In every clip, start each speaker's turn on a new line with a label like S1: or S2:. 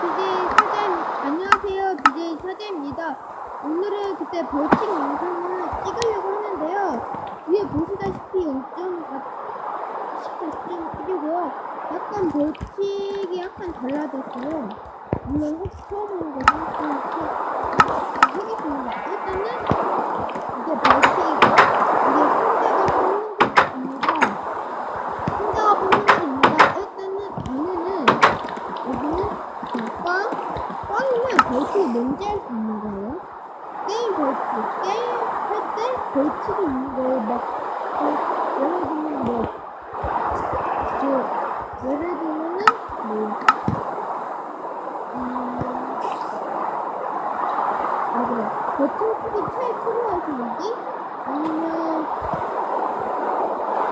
S1: BJ 사자 안녕하세요 BJ 사자입니다. 오늘은 그때 벌칙 영상을 찍으려고 하는데요. 위에 보시다시피 0.4 10.1이고요. 약간 벌칙이 약간 달라졌어요. 물론 혹시 처음 보는 거는 하겠습니다. 일단은 이게 벌칙이고 이게 승자가 뽑는 것입니다. 승자가 뽑는 것입니다. 일단은 안에는 여기는 그 꽝, 꽝이면 벌칙이 뭔지 알 수 있는 거예요. 게임 벌칙, 게임 할 때 벌칙이 있는 거예요. 막, 어, 예를 들면 뭐, 저, 예를 들면은 뭐, 음, 아, 그래. 버튼 크기 최소로 하시는지, 아니면,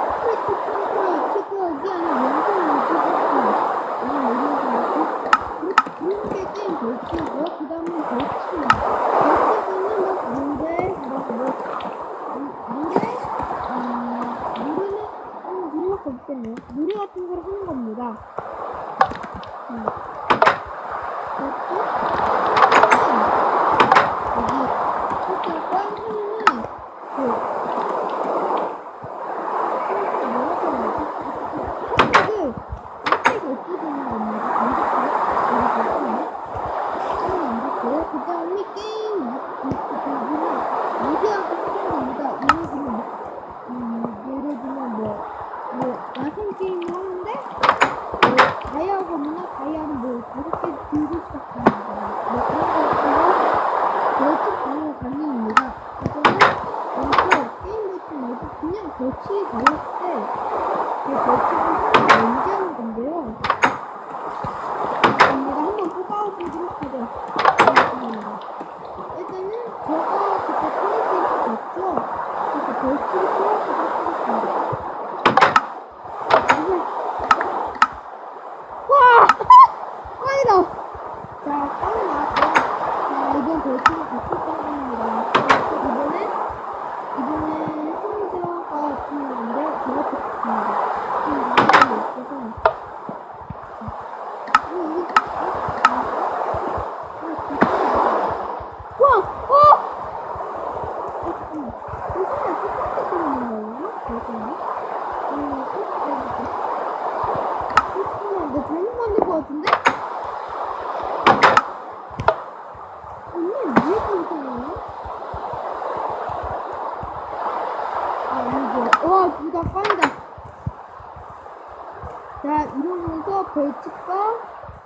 S1: 스프레트 핑크를 키고하기 아니면 영상을 키고하기 아니면 이런 거 그런 게 게임 벌칙이고요. 그 다음에 벌칙입니다. 벌칙은 뭐 노래, 뭐, 뭐, 음, 노래, 음, 노래는, 음, 노래밖에 없겠네요. 노래 같은 걸 하는 겁니다. 음. 그리고, 여기, 이렇게 꽝 하면은, 그, 그 다음에 게임 무기하고 하는 겁니다. 예를 들면 뭐, 음, 예를 들면 뭐, 뭐 야생 게임을 하는데 뭐 뭐 다섯 개 들고 거예요. 뭐 그런 것처럼 벌칙 방어 가능입니다. 이거는 여기서 게임 버튼 말고 그냥 벌칙이 걸렸을 때그 벌칙을 하나 연기하는 건데요. 내가 한번 뽑아보도록 하죠. 알겠습니다. 일단은 제가 그때 플레이스에서 졌죠. 그래서 벌칙을 풀어보도록 하겠습니다. 이걸 와! 꽝이다! 자, 꽝이 나왔고요. 벌칙은 같이 꽝입니다. 이번엔, 이번엔 승자가 중요한데, 제가 뽑겠습니다. 지금 나가는 게 없어서. 자, 이거, 이거, 어? 아, 와! 어! 어, 잠깐만. 이거 설마 첫 번째 거는 거예요? 잠깐만. 음, 첫 번째. 어, 잠깐만. 나 잘못 만든 거 같은데? 언니, 왜 그러잖아요? 아, 아니죠. 와, 둘다 꽝이다. 자, 이러면서 벌칙과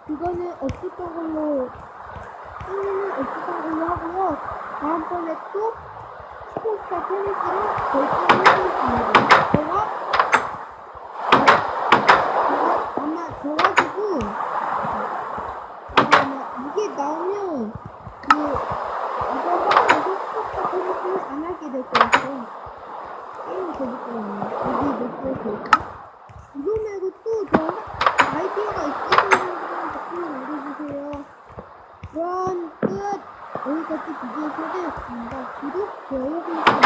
S1: 그거는 없었던 걸로, 승리는 없었던 걸로 하고요. 다음번에 또 슈퍼스타 테니스로 벌칙을 하겠습니다. 제가, 아마 져가지고, 아마 이게 나오면, 그, 이거 하고 슈퍼스타 테니스는 안 하게 될것 같아요. 재밌거든요. 여기 몇개 될까? 이거 말고 또 더 아이디어가 있으신 분들은 댓글 남겨주세요. 그럼 끝! 여기까지 비디오 소개였습니다. 구독, 좋아요,